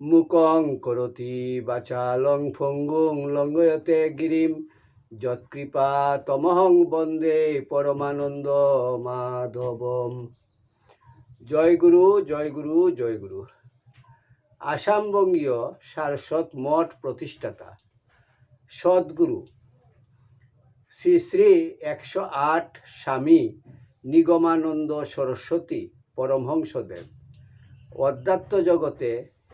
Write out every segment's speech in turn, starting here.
মুকং করতি বাচালং ফঙ্গুং লঙ্ঘয়তে গিরিম। যৎকৃপা তমহং বন্দে পরমানন্দ মাধবম। জয় গুরু জয় গুরু জয় গুরু। আসামবঙ্গীয় সারস্বত মঠ প্রতিষ্ঠাতা। সদ্গুরু। শ্রী শ্রী একশো আট স্বামী নিগমানন্দ সরস্বতী পরমহংসদেব। অধ্যাত্ম জগতে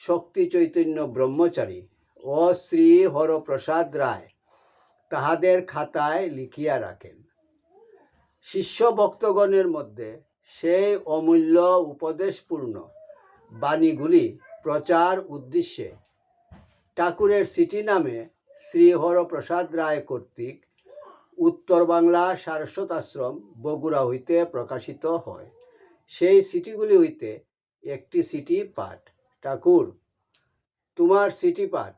শক্তি চৈতন্য ব্রহ্মচারী ও শ্রী হরপ্রসাদ রায় তাহাদের খাতায় লিখিয়া রাখেন। শিষ্য ভক্তগণের মধ্যে সেই অমূল্য উপদেশপূর্ণ বাণীগুলি প্রচার উদ্দেশ্যে ঠাকুরের সিটি নামে শ্রী হরপ্রসাদ রায় কর্তৃক উত্তর বাংলা সারস্বত আশ্রম, বগুড়া হইতে প্রকাশিত হয়। সেই সিটিগুলি হইতে একটি সিটি পাঠ ঠাকুর, তোমার সিটি পাঠ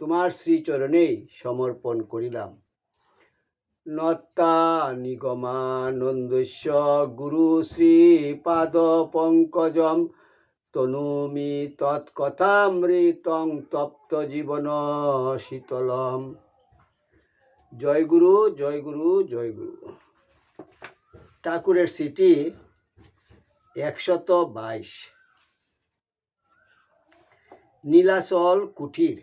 তোমার শ্রীচরণেই সমর্পণ করিলাম। নত্তা নিগমানন্দস্য গুরু শ্রীপাদ পঙ্কজম তনুমি তৎকথামৃতং তপ্ত জীবন শীতলম। জয় গুরু জয় গুরু জয় গুরু। ঠাকুরের সিটি একশত বাইশ। নীলাচল কুঠির।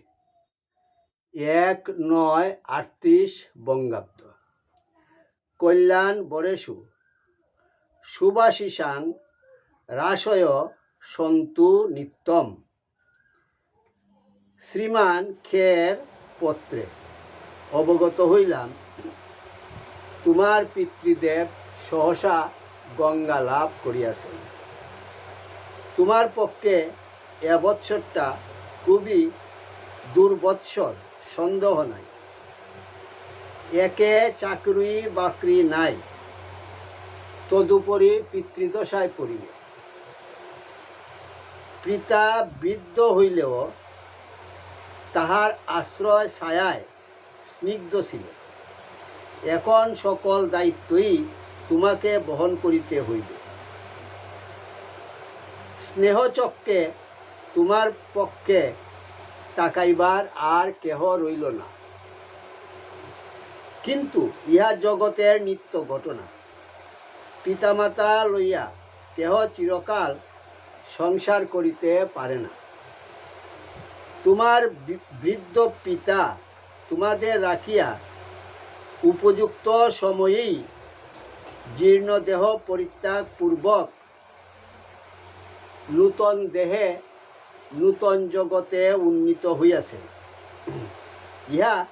এক নয় আটত্রিশ বঙ্গাব্দ। কল্যাণ বরেশু। সুবাসিসাং রাসয় সন্তু নিত্যম। শ্রীমান খের পত্রে। অবগত হইলাম, তোমার পিতৃদেব সহসা গঙ্গা লাভ করিয়াছেন। তোমার পক্ষে এবৎসরটা খুবই দুর্বৎসর, সন্দেহ নাই। একে চাকরি বাকরি নাই। তদুপরি পিতৃদশায় পড়িবে। পিতা বৃদ্ধ হইলেও তাহার আশ্রয় ছায়ায় স্নিগ্ধ ছিল। এখন সকল দায়িত্বই তোমাকে বহন করিতে হইবে। স্নেহচক্রে তোমার পক্ষে তাকাইবার আর কেহ রইল না। কিন্তু ইহা জগতের নিত্য ঘটনা। পিতামাতা লইয়া কেহ চিরকাল সংসার করিতে পারে না। তোমার বৃদ্ধ পিতা তোমাদের রাখিয়া উপযুক্ত সময়েই জীর্ণ দেহ পরিত্যাগ পূর্বক নূতন দেহে নূতন জগতে উন্নীত হইয়াছে। ইহা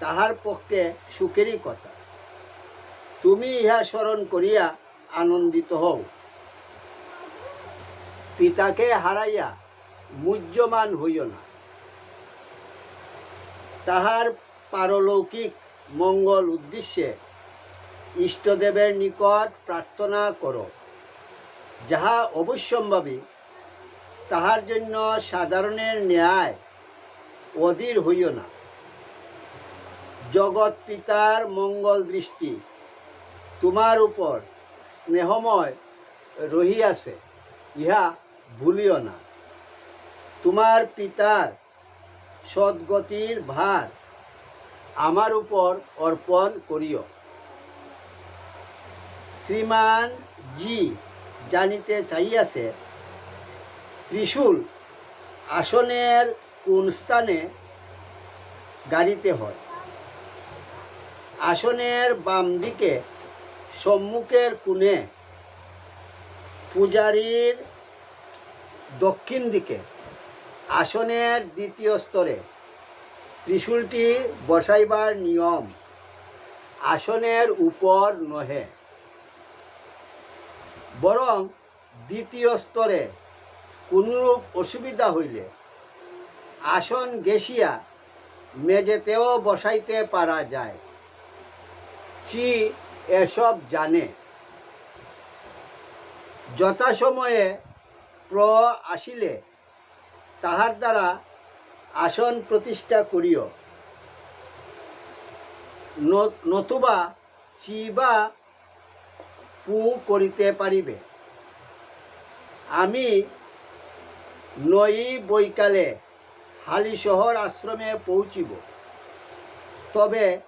তাহার পক্ষে সুখেরই কথা। তুমি ইহা স্মরণ করিয়া আনন্দিত হও। পিতাকে হারাইয়া মুহ্যমান হইও না। তাহার পারলৌকিক মঙ্গল উদ্দেশ্যে ইষ্টদেবের নিকট প্রার্থনা করো, যাহা অবশ্যম্ভাবী তাহার জন্য সাধারণের ন্যায় অধীর হইও না। জগৎ পিতার মঙ্গল দৃষ্টি তোমার উপর স্নেহময় রহিয়াছে, ইহা ভুলিও না। তোমার পিতার সদ্গতির ভার আমার উপর অর্পণ করিও। শ্রীমান জি জানিতে চাইয়াছে ত্রিশূল আসনের কোন স্থানে গাড়িতে হয়? আসনের বাম দিকে, সম্মুখের কোণে, পূজারীর দক্ষিণ দিকে, আসনের দ্বিতীয় স্তরে। ত্রিশূলটি বসাইবার নিয়ম, আসনের উপর নহে, বরং দ্বিতীয় স্তরে কোনরূপ অসুবিধা হইলে আসন গেসিয়া মেঝেতেও বসাইতে পারা যায়। চি এসব জানে। যথাসময়ে প্র আসিলে তাহার দ্বারা আসন প্রতিষ্ঠা করিও। নতুবা চি বা পু করিতে পারিবে। আমি নই বৈকালে হালিশহর আশ্রমে পৌঁছিব। তবে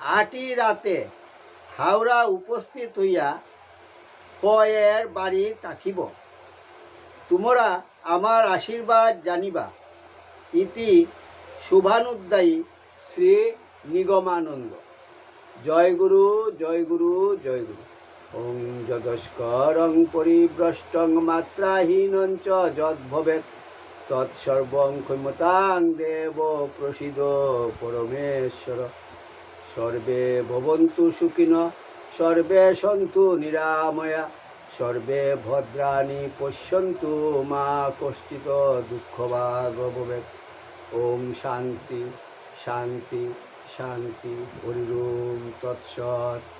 আটি রাতে হাওড়া উপস্থিত হইয়া ফয়ের বাড়ি থাকিব। তোমরা আমার আশীর্বাদ জানিবা। ইতি শুভানুদ্দায়ী শ্রী নিগমানন্দ। জয় গুরু জয় গুরু জয় গুরু। ওং যদস্করং পরিভ্রষ্টং মাত্রাহীনং চ যদ্ভবেৎ তৎসর্বং ক্ষমতাং দেব প্রসিদ পরমেশ্বর সর্বে ভবন্তু সুখিন সর্বে সন্তু নিরাময়া সর্বে ভদ্রাণি পশ্যন্তু মা কষ্টিত দুঃখভাগ ভবেৎ ওম শান্তি শান্তি শান্তি হরিম তৎসৎ